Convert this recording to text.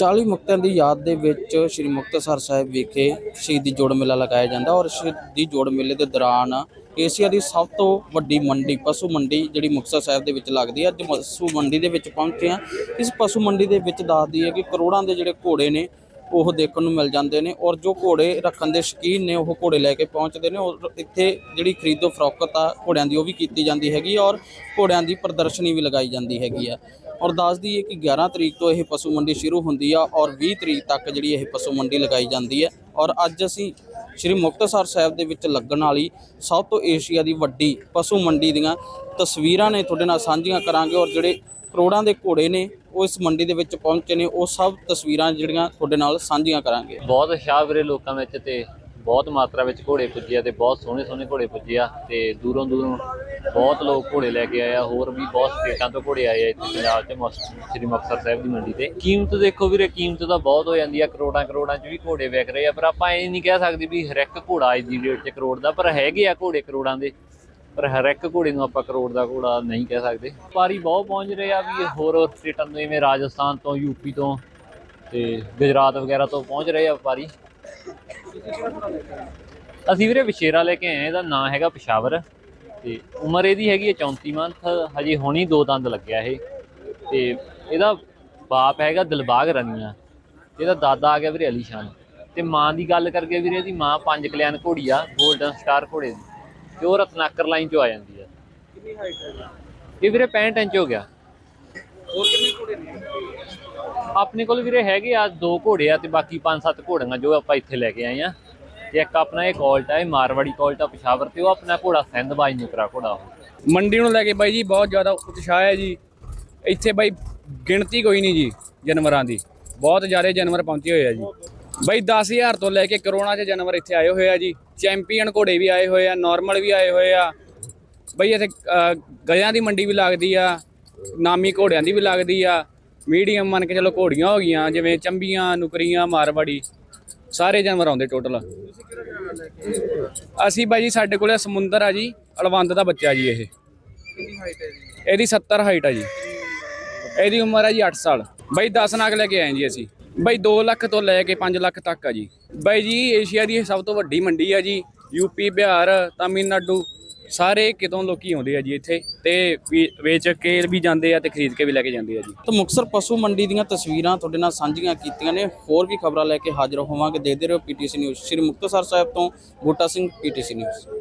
40 ਮੁਕਤਿਆਂ ਦੀ ਯਾਦ ਦੇ ਵਿੱਚ ਸ੍ਰੀ ਮੁਕਤਸਰ ਸਾਹਿਬ ਵਿਖੇ ਸ਼ਹੀਦੀ ਜੋੜ ਮੇਲਾ ਲਗਾਇਆ ਜਾਂਦਾ ਔਰ ਸ਼ਹੀਦੀ ਜੋੜ ਮੇਲੇ ਦੇ ਦੌਰਾਨ ਏਸ਼ੀਆ ਦੀ ਸਭ ਤੋਂ ਵੱਡੀ ਮੰਡੀ, ਪਸ਼ੂ ਮੰਡੀ ਜਿਹੜੀ ਮੁਕਤਸਰ ਸਾਹਿਬ ਦੇ ਵਿੱਚ ਲੱਗਦੀ ਹੈ, ਅੱਜ ਪਸ਼ੂ ਮੰਡੀ ਦੇ ਵਿੱਚ ਪਹੁੰਚੇ ਆ ਇਸ ਪਸ਼ੂ ਮੰਡੀ ਦੇ ਵਿੱਚ ਦੱਸਦੀ ਹੈ ਕਿ ਕਰੋੜਾਂ ਦੇ ਜਿਹੜੇ ਘੋੜੇ ਨੇ, ਉਹ ਦੇਖਣ ਨੂੰ ਮਿਲ ਜਾਂਦੇ ਨੇ ਔਰ ਜੋ ਘੋੜੇ ਰੱਖਣ ਦੇ ਸ਼ੌਕੀਨ ਨੇ, ਉਹ ਘੋੜੇ ਲੈ ਕੇ ਪਹੁੰਚਦੇ ਨੇ ਔਰ ਇੱਥੇ ਜਿਹੜੀ ਖਰੀਦੋ ਫਰੋਖਤ ਆ ਘੋੜਿਆਂ ਦੀ ਉਹ ਵੀ ਕੀਤੀ ਜਾਂਦੀ ਹੈਗੀ ਔਰ ਘੋੜਿਆਂ ਦੀ ਪ੍ਰਦਰਸ਼ਨੀ ਵੀ ਲਗਾਈ ਜਾਂਦੀ ਹੈਗੀ ਆ। ਔਰ ਦੱਸਦੀ ਹੈ ਕਿ 11 ਤਰੀਕ ਤੋਂ ਇਹ ਪਸ਼ੂ ਮੰਡੀ ਸ਼ੁਰੂ ਹੁੰਦੀ ਆ ਔਰ 20 ਤਰੀਕ ਤੱਕ ਜਿਹੜੀ ਇਹ ਪਸ਼ੂ ਮੰਡੀ ਲਗਾਈ ਜਾਂਦੀ ਹੈ। ਔਰ ਅੱਜ ਅਸੀਂ ਸ਼੍ਰੀ ਮੁਕਤਸਰ ਸਾਹਿਬ ਦੇ ਵਿੱਚ ਲੱਗਣ ਵਾਲੀ ਸਭ ਤੋਂ ਏਸ਼ੀਆ ਦੀ ਵੱਡੀ ਪਸ਼ੂ ਮੰਡੀ ਦੀਆਂ ਤਸਵੀਰਾਂ ਨੇ ਤੁਹਾਡੇ ਨਾਲ ਸਾਂਝੀਆਂ ਕਰਾਂਗੇ ਔਰ ਜਿਹੜੇ ਕਰੋੜਾਂ ਦੇ ਘੋੜੇ ਨੇ, ਉਹ ਇਸ ਮੰਡੀ ਦੇ ਵਿੱਚ ਪਹੁੰਚੇ ਨੇ, ਉਹ ਸਭ ਤਸਵੀਰਾਂ ਜਿਹੜੀਆਂ ਤੁਹਾਡੇ ਨਾਲ ਸਾਂਝੀਆਂ ਕਰਾਂਗੇ। ਬਹੁਤ ਉਤਸ਼ਾਹ ਵੀਰੇ ਲੋਕਾਂ ਵਿੱਚ ਤੇ ਬਹੁਤ ਮਾਤਰਾ ਵਿੱਚ ਘੋੜੇ ਪੁੱਜੇ ਆ ਤੇ ਬਹੁਤ ਸੋਹਣੇ ਸੋਹਣੇ ਘੋੜੇ ਪੁੱਜੇ ਆ ਤੇ ਦੂਰੋਂ ਦੂਰੋਂ ਬਹੁਤ ਲੋਕ ਘੋੜੇ ਲੈ ਕੇ ਆਏ ਆ, ਹੋਰ ਵੀ ਬਹੁਤ ਸਟੇਟਾਂ ਤੋਂ ਘੋੜੇ ਆਏ ਆ ਇੱਥੇ ਪੰਜਾਬ 'ਚ ਮੁਕਤਸਰ- ਸ੍ਰੀ ਮੁਕਤਸਰ ਸਾਹਿਬ ਦੀ ਮੰਡੀ ਤੇ। ਕੀਮਤ ਦੇਖੋ ਵੀਰੇ, ਕੀਮਤ ਤਾਂ ਬਹੁਤ ਹੋ ਜਾਂਦੀ ਆ, ਕਰੋੜਾਂ ਕਰੋੜਾਂ 'ਚ ਵੀ ਘੋੜੇ ਵਿਕ ਰਹੇ ਆ, ਪਰ ਆਪਾਂ ਇਹ ਨਹੀਂ ਕਹਿ ਸਕਦੇ ਵੀ ਹਰ ਇੱਕ ਘੋੜਾ ਅੱਜ ਦੀ ਡੇਟ 'ਚ ਕਰੋੜ ਦਾ, ਪਰ ਹੈਗੇ ਆ ਘੋੜੇ ਕਰੋੜਾਂ ਦੇ, ਪਰ ਹਰ ਇੱਕ ਘੋੜੇ ਨੂੰ ਆਪਾਂ ਕਰੋੜ ਦਾ ਘੋੜਾ ਨਹੀਂ ਕਹਿ ਸਕਦੇ। ਵਪਾਰੀ ਬਹੁਤ ਪਹੁੰਚ ਰਹੇ ਆ ਵੀ ਹੋਰ ਹੋਰ ਸਟੇਟਾਂ ਤੋਂ, ਜਿਵੇਂ ਰਾਜਸਥਾਨ ਤੋਂ ਯੂਪੀ ਤੋਂ ਤੇ ਗੁਜਰਾਤ ਵਗੈਰਾ ਤੋਂ ਪਹੁੰਚ ਰਹੇ ਆ ਵਪਾਰੀ। ਅਸੀਂ ਵੀਰੇ ਵਿਸ਼ੇਰਾ ਲੈ ਕੇ ਆਏ ਹਾਂ, ਇਹਦਾ ਨਾਂ ਹੈਗਾ ਪਿਸ਼ਾਵਰ। ਤੇ ਉਮਰ ਇਹਦੀ ਹੈਗੀ ਹੈ 34 ਮੰਥ ਹਜੇ ਹੁਣੀ ਦੋ ਦੰਦ ਲੱਗਿਆ ਇਹ। ਤੇ ਇਹਦਾ ਬਾਪ ਹੈਗਾ ਦਿਲਬਾਗ ਰਣੀਆ। ਇਹਦਾ ਦਾਦਾ ਆ ਗਿਆ ਵੀਰੇ ਅਲੀ ਸ਼ਾਨ ਤੇ ਮਾਂ ਦੀ ਗੱਲ ਕਰਕੇ ਵੀਰੇ ਇਹਦੀ ਮਾਂ ਪੰਜ ਕਲਿਆਣ ਘੋੜੀ ਆ 골ਡਨ ਸਟਾਰ ਘੋੜੇ ਦੀ। ਤੇ ਉਹ ਰਤਨਾਕਰ ਲਾਈਨ ਚੋਂ ਆ ਜਾਂਦੀ ਆ। ਕਿੰਨੀ ਹਾਈਟ ਹੈ ਇਹ ਵੀਰੇ 65 ਇੰਚ ਹੋ ਗਿਆ। ਹੋਰ ਕਿੰਨੇ ਘੋੜੇ ਨੇ? ਆਪਣੇ ਕੋਲ ਵੀਰੇ ਹੈਗੇ ਆ ਦੋ ਘੋੜੇ ਆ ਤੇ ਬਾਕੀ ਪੰਜ ਸੱਤ ਘੋੜੀਆਂ ਜੋ ਆਪਾਂ ਇੱਥੇ ਲੈ ਕੇ ਆਏ ਆ। ਤੇ ਇੱਕ ਆਪਣਾ ਇਹ ਕੋਲਟ ਆ ਮਾਰਵਾੜੀ ਕੋਲਟ ਆ, ਪਿਸ਼ਾਵਰ ਤੇ ਉਹ ਆਪਣਾ ਘੋੜਾ ਸਿੰਧਬਾਈ ਨੁਕਰਾ ਘੋੜਾ ਮੰਡੀ ਨੂੰ ਲੈ ਕੇ ਬਾਈ ਜੀ ਬਹੁਤ ਜ਼ਿਆਦਾ ਉਤਸ਼ਾਹ ਹੈ ਜੀ। ਇੱਥੇ ਬਾਈ ਗਿਣਤੀ ਕੋਈ ਨਹੀਂ ਜੀ ਜਾਨਵਰਾਂ ਦੀ। ਬਹੁਤ ਜ਼ਿਆਦਾ ਜਾਨਵਰ ਪਹੁੰਚੇ ਹੋਏ ਆ ਜੀ। ਬਾਈ 10000 ਤੋਂ ਲੈ ਕੇ ਕਰੋੜਾਂ 'ਚ ਜਾਨਵਰ ਇੱਥੇ ਆਏ ਹੋਏ ਆ ਜੀ। ਚੈਂਪੀਅਨ ਘੋੜੇ ਵੀ ਆਏ ਹੋਏ ਆ ਨਾਰਮਲ ਵੀ ਆਏ ਹੋਏ ਆ। ਬਈ ਇੱਥੇ ਗਲਿਆਂ ਦੀ ਮੰਡੀ ਵੀ ਲੱਗਦੀ ਆ, ਨਾਮੀ ਘੋੜਿਆਂ ਦੀ ਵੀ ਲੱਗਦੀ ਆ। ਮੀਡੀਅਮ ਮੰਨ ਕੇ ਚਲੋ ਘੋੜੀਆਂ ਹੋ ਗਈਆਂ, ਜਿਵੇਂ ਚੰਬੀਆਂ, ਨੁਕਰੀਆਂ, ਮਾਰਵਾੜੀ, ਸਾਰੇ ਜਾਨਵਰ ਆਉਂਦੇ ਟੋਟਲ ਅਸੀਂ ਬਾਈ ਜੀ, ਸਾਡੇ ਕੋਲੇ ਸਮੁੰਦਰ ਆ ਜੀ, ਅਲਵੰਦ ਦਾ ਬੱਚਾ ਜੀ ਇਹ। ਇਹਦੀ 70 ਹਾਈਟ ਆ ਜੀ। ਇਹਦੀ ਉਮਰ ਆ ਜੀ 8 ਸਾਲ। ਬਾਈ 10 ਨਾਗ ਲੈ ਕੇ ਆਏ ਜੀ ਅਸੀਂ। ਬਾਈ 2 ਲੱਖ ਤੋਂ ਲੈ ਕੇ 5 ਲੱਖ ਤੱਕ ਆ ਜੀ। ਬਾਈ ਜੀ, ਏਸ਼ੀਆ ਦੀ ਇਹ ਸਭ ਤੋਂ ਵੱਡੀ ਮੰਡੀ ਆ ਜੀ। ਯੂਪੀ ਬਿਹਾਰ, ਤਾਮਿਲਨਾਡੂ ਸਾਰੇ ਕਿਤੋਂ ਲੋਕੀ ਆਉਂਦੇ ਆ ਜੀ ਇੱਥੇ ਤੇ ਵੀ- ਵੇਚ ਕੇ ਵੀ ਜਾਂਦੇ ਆ ਤੇ ਖਰੀਦ ਕੇ ਵੀ ਲੈ ਕੇ ਜਾਂਦੇ ਆ ਜੀ। ਤਾਂ ਮੁਕਤਸਰ ਪਸ਼ੂ ਮੰਡੀ ਦੀਆਂ ਤਸਵੀਰਾਂ ਤੁਹਾਡੇ ਨਾਲ ਸਾਂਝੀਆਂ ਕੀਤੀਆਂ ਨੇ। ਹੋਰ ਵੀ ਖਬਰਾਂ ਲੈ ਕੇ ਹਾਜ਼ਰ ਹੋਵਾਂਗੇ। ਦੇਖਦੇ ਰਹੋ ਪੀਟੀਸੀ ਨਿਊਜ਼। ਸ੍ਰੀ ਮੁਕਤਸਰ ਸਾਹਿਬ ਤੋਂ ਬੂਟਾ ਸਿੰਘ, ਪੀਟੀਸੀ ਨਿਊਜ਼।